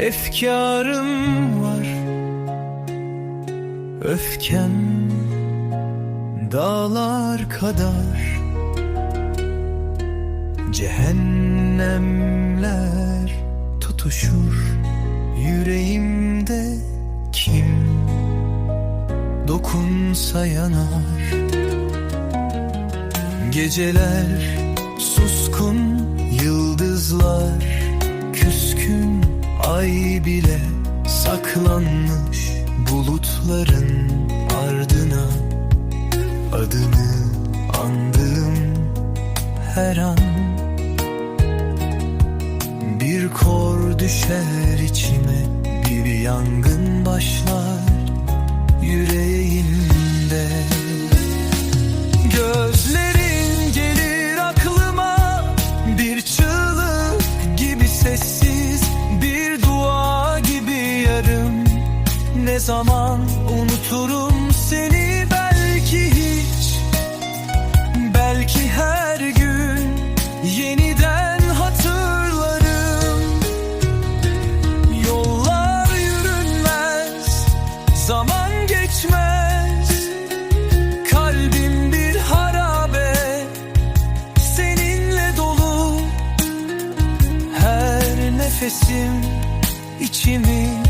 Efkarım var. Öfkem Dağlar kadar. Cehennemler tutuşur. Yüreğimde kim Dokunsa yanar. Geceler suskun Yıldızlar küskün Ay bile saklanmış Bulutların ardına. Adını andığım her an. Bir kor düşer içime Bir yangın başlar yüreğimde zaman unuturum seni belki hiç. Belki her gün yeniden hatırlarım. Yollar yürünmez, zaman geçmez. Kalbim bir harabe, seninle dolu. Her nefesim içimi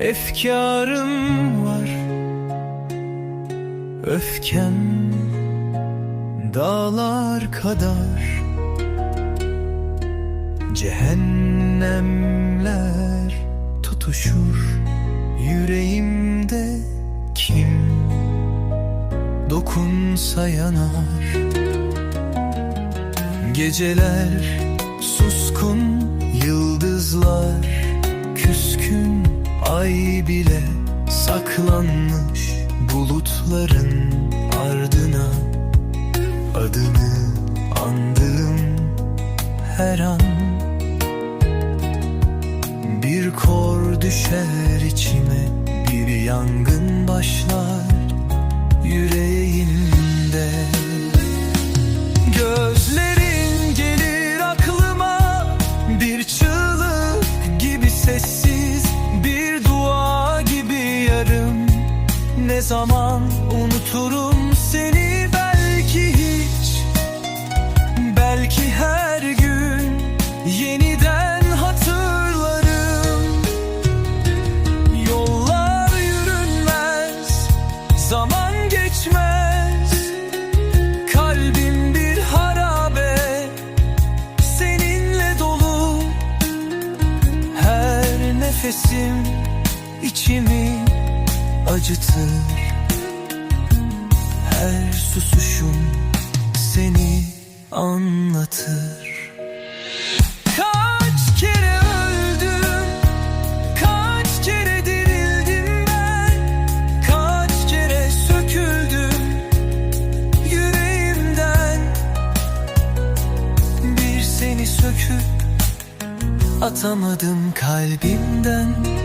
efkarım var. Öfkem dağlar kadar. Cehennemler tutuşur. Yüreğimde kim dokunsa yanar. Geceler suskun Ay bile saklanmış bulutların ardına. Adını andığım her an. Bir kor düşer içime zaman unuturum seni belki hiç. Belki her gün yeniden hatırlarım. Yollar yürünmez, zaman geçmez. Kalbim bir harabe Seninle dolu. Her nefesim içimi acıtır. Her susuşum seni anlatır. Kaç söküp atamadım kalbimden